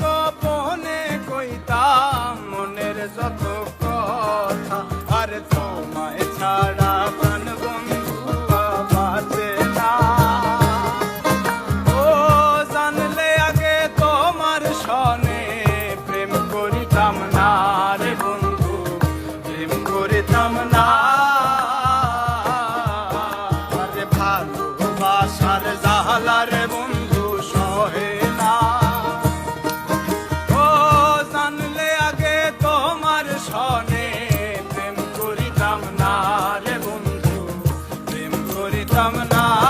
গোপনে কইতাম মনের যত কথা। আর তোমায় ছাড়া প্রাণ বন্ধু বাজে না। ও, জানলে আগে তোমার সনে প্রেম করিতাম না রে বন্ধু, প্রেম করিতাম না রমনা